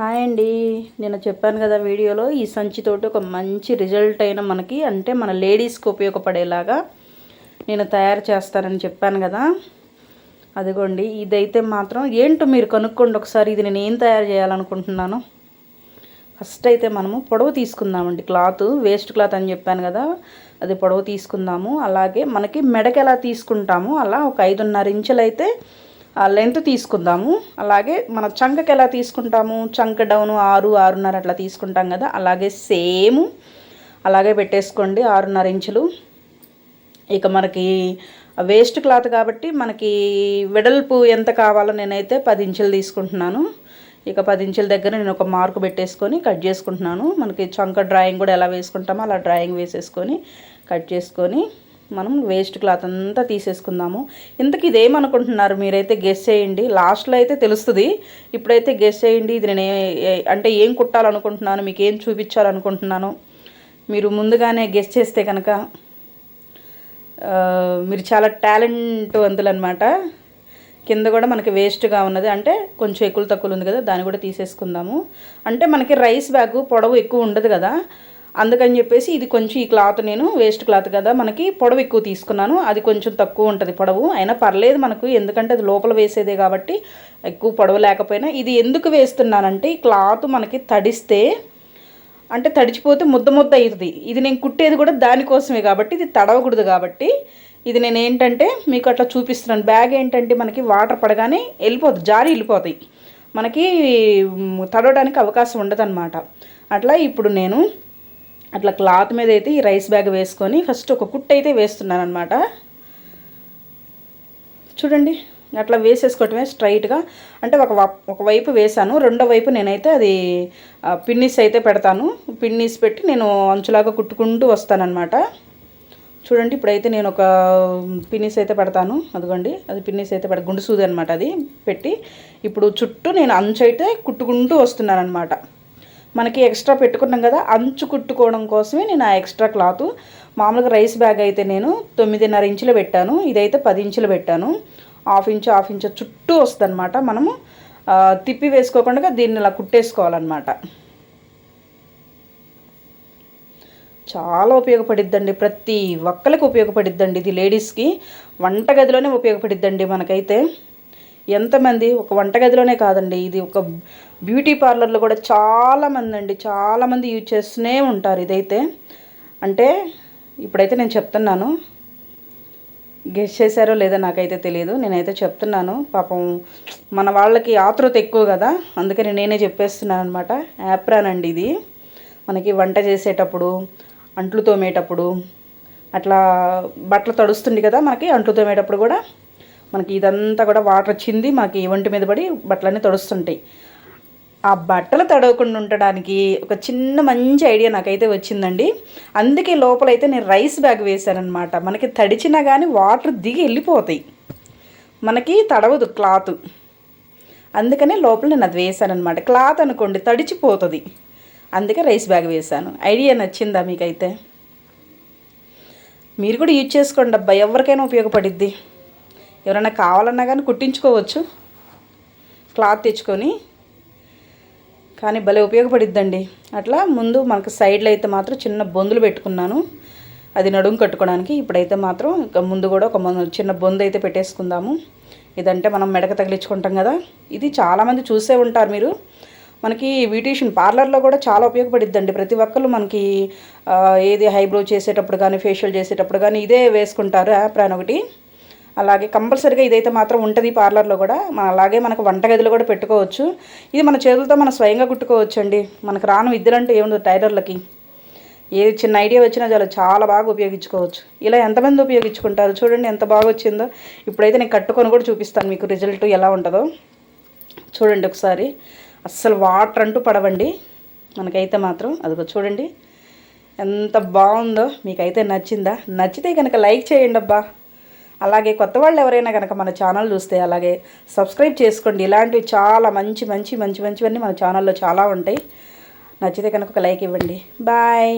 Hi అండి. నేను చెప్పాను కదా వీడియోలో ఈ సంచితోటి ఒక మంచి రిజల్ట్ అయిన మనకి అంటే మన లేడీస్కి ఉపయోగపడేలాగా నేను తయారు చేస్తానని చెప్పాను కదా. అదిగోండి ఇదైతే మాత్రం ఏంటో మీరు కనుక్కోండి ఒకసారి ఇది నేను ఏం తయారు చేయాలనుకుంటున్నాను. ఫస్ట్ అయితే మనము పొడవు తీసుకుందామండి క్లాత్ వేస్ట్ క్లాత్ అని చెప్పాను కదా. అది పొడవు తీసుకుందాము. అలాగే మనకి మెడకి ఎలా తీసుకుంటాము అలా ఒక ఐదున్నర ఇంచులైతే అయితే లెంత్ తీసుకుందాము. అలాగే మన చంకకి ఎలా తీసుకుంటాము? చంక డౌన్ ఆరు ఆరున్నర అట్లా తీసుకుంటాం కదా అలాగే సేమ్ అలాగే పెట్టేసుకోండి ఆరున్నర ఇంచులు. ఇక మనకి వేస్ట్ క్లాత్ కాబట్టి మనకి వెడల్పు ఎంత కావాలో నేనైతే పది ఇంచులు తీసుకుంటున్నాను. ఇక పది ఇంచుల దగ్గర నేను ఒక మార్క్ పెట్టేసుకొని కట్ చేసుకుంటున్నాను. మనకి చంక డ్రాయింగ్ కూడా ఎలా వేసుకుంటామో అలా డ్రాయింగ్ వేసేసుకొని కట్ చేసుకొని మనం వేస్ట్ క్లాత్ అంతా తీసేసుకుందాము. ఇంతకు ఇదేమనుకుంటున్నారు? మీరైతే గెస్ చేయండి. లాస్ట్లో అయితే తెలుస్తుంది. ఇప్పుడైతే గెస్ చేయండి. ఇది నేను అంటే ఏం కుట్టాలనుకుంటున్నాను? మీకు ఏం చూపించాలనుకుంటున్నాను? మీరు ముందుగానే గెస్ చేస్తే కనుక మీరు చాలా టాలెంట్ వంతులనమాట కింద కూడా మనకి వేస్ట్గా ఉన్నది. అంటే కొంచెం ఎక్కువ తక్కువ ఉంది కదా దాన్ని కూడా తీసేసుకుందాము. అంటే మనకి రైస్ బ్యాగ్ పొడవు ఎక్కువ ఉండదు కదా. అందుకని చెప్పేసి ఇది కొంచెం ఈ క్లాత్ నేను వేస్ట్ క్లాత్ కదా మనకి పొడవు ఎక్కువ తీసుకున్నాను. అది కొంచెం తక్కువ ఉంటుంది పొడవు. అయినా పర్లేదు మనకు ఎందుకంటే అది లోపల వేసేదే కాబట్టి ఎక్కువ పొడవు లేకపోయినా. ఇది ఎందుకు వేస్తున్నానంటే ఈ క్లాత్ మనకి తడిస్తే అంటే తడిచిపోతే ముద్ద ముద్ద అవుతుంది. ఇది నేను కుట్టేది కూడా దానికోసమే కాబట్టి ఇది తడవకూడదు కాబట్టి ఇది నేను ఏంటంటే మీకు అట్లా చూపిస్తున్నాను. బ్యాగ్ ఏంటంటే మనకి వాటర్ పడగానే వెళ్ళిపోతుంది జారి వెళ్ళిపోతాయి. మనకి తడవడానికి అవకాశం ఉండదు అట్లా ఇప్పుడు నేను అట్లా క్లాత్ మీద అయితే ఈ రైస్ బ్యాగ్ వేసుకొని ఫస్ట్ ఒక కుట్టు అయితే వేస్తున్నాను అనమాట చూడండి అట్లా వేసేసుకోవటమే స్ట్రైట్గా. అంటే ఒక ఒకవైపు వేసాను రెండో వైపు నేనైతే అది పిన్నిస్ అయితే పెడతాను. పిన్నీస్ పెట్టి నేను అంచులాగా కుట్టుకుంటూ వస్తానన్నమాట. చూడండి ఇప్పుడైతే నేను ఒక పిన్నిస్ అయితే పెడతాను. అదిగోండి అది పిన్నిస్ అయితే పెడ గుండుసూది అనమాట అది పెట్టి. ఇప్పుడు చుట్టూ నేను అంచు అయితే కుట్టుకుంటూ వస్తున్నాను అనమాట మనకి ఎక్స్ట్రా పెట్టుకున్నాం కదా అంచు కుట్టుకోవడం కోసమే నేను ఆ ఎక్స్ట్రా క్లాత్. మామూలుగా రైస్ బ్యాగ్ అయితే నేను తొమ్మిదిన్నర ఇంచులు పెట్టాను ఇదైతే పది ఇంచులు పెట్టాను. హాఫ్ ఇంచు హాఫ్ ఇంచు చుట్టూ వస్తుందన్నమాట. మనము తిప్పి వేసుకోకుండా దీన్ని ఇలా కుట్టేసుకోవాలన్నమాట. చాలా ఉపయోగపడిద్దండి ప్రతి ఒక్కరికి ఉపయోగపడిద్దండి ఇది లేడీస్కి వంటగదిలోనే ఉపయోగపడిద్దండి మనకైతే. ఎంతమంది? ఒక వంటగదిలోనే కాదండి. ఇది ఒక బ్యూటీ పార్లర్లో కూడా చాలామంది అండి. చాలామంది యూజ్ చేస్తూనే ఉంటారు ఇదైతే. అంటే ఇప్పుడైతే నేను చెప్తున్నాను. గెస్ చేశారో లేదో నాకైతే తెలియదు నేనైతే చెప్తున్నాను. పాపం మన వాళ్ళకి ఆతృత ఎక్కువ కదా. అందుకని నేనే చెప్పేస్తున్నాను అనమాట యాప్రాన్ అండి ఇది. మనకి వంట చేసేటప్పుడు అంట్లు తోమేటప్పుడు అట్లా బట్టలు తడుస్తుంది కదా మనకి అంట్లు తోమేటప్పుడు కూడా మనకి ఇదంతా కూడా వాటర్ వచ్చింది మనకి ఒంటి మీద పడి బట్టలన్నీ తడుస్తుంటాయి. ఆ బట్టలు తడవకుండా ఉండడానికి ఒక చిన్న మంచి ఐడియా నాకైతే వచ్చిందండి. అందుకే లోపలైతే నేను రైస్ బ్యాగ్ వేశానమాట మనకి తడిచినా కానీ వాటర్ దిగి వెళ్ళిపోతాయి. మనకి తడవదు క్లాత్. అందుకనే లోపల నేను అది వేశానమాట క్లాత్ అనుకోండి తడిచిపోతుంది. అందుకే రైస్ బ్యాగ్ వేశాను. ఐడియా నచ్చిందా మీకైతే? మీరు కూడా యూజ్ చేసుకోండి అబ్బా. ఎవరికైనా ఉపయోగపడిద్ది. ఎవరైనా కావాలన్నా కానీ కుట్టించుకోవచ్చు. క్లాత్ తెచ్చుకొని. కానీ భలే ఉపయోగపడిద్దండి. అట్లా ముందు మనకు సైడ్లో అయితే మాత్రం చిన్న బొందులు పెట్టుకున్నాను. అది నడుము కట్టుకోవడానికి. ఇప్పుడైతే మాత్రం ఇంకా ముందు కూడా ఒక చిన్న బొందు అయితే పెట్టేసుకుందాము. ఇదంటే మనం మెడక తగిలించుకుంటాం కదా. ఇది చాలామంది చూసే ఉంటారు మీరు. మనకి బ్యూటీషియన్ పార్లర్లో కూడా చాలా ఉపయోగపడిద్దండి. ప్రతి ఒక్కరు మనకి ఏది హైబ్రో చేసేటప్పుడు కానీ ఫేషియల్ చేసేటప్పుడు కానీ ఇదే వేసుకుంటారు. యాప్రాన్ ఒకటి. అలాగే కంపల్సరీగా ఇదైతే మాత్రం ఉంటుంది పార్లర్లో కూడా. అలాగే మనకు వంటగదిలో కూడా పెట్టుకోవచ్చు. ఇది మన చేతులతో మనం స్వయంగా కుట్టుకోవచ్చు అండి మనకు రాను విద్యలంటే ఏముందో టైలర్లకి? ఏ చిన్న ఐడియా వచ్చినా చాలా చాలా బాగా ఉపయోగించుకోవచ్చు. ఇలా ఎంతమంది ఉపయోగించుకుంటారు? చూడండి ఎంత బాగా వచ్చిందో. ఇప్పుడైతే నేను కట్టుకొని కూడా చూపిస్తాను మీకు రిజల్ట్ ఎలా ఉంటుందో. చూడండి ఒకసారి. అస్సలు వాటర్ అంటూ పడవండి. మనకైతే మాత్రం అదిగో చూడండి. ఎంత బాగుందో. మీకైతే నచ్చిందా? నచ్చితే కనుక లైక్ చేయండి అబ్బా అలాగే కొత్త వాళ్ళు ఎవరైనా కనుక మన ఛానల్ చూస్తే అలాగే సబ్స్క్రైబ్ చేసుకోండి. ఇలాంటివి చాలా మంచి మంచి మంచి మంచివన్నీ మన ఛానల్లో చాలా ఉంటాయి. నచ్చితే కనుక ఒక లైక్ ఇవ్వండి. బాయ్.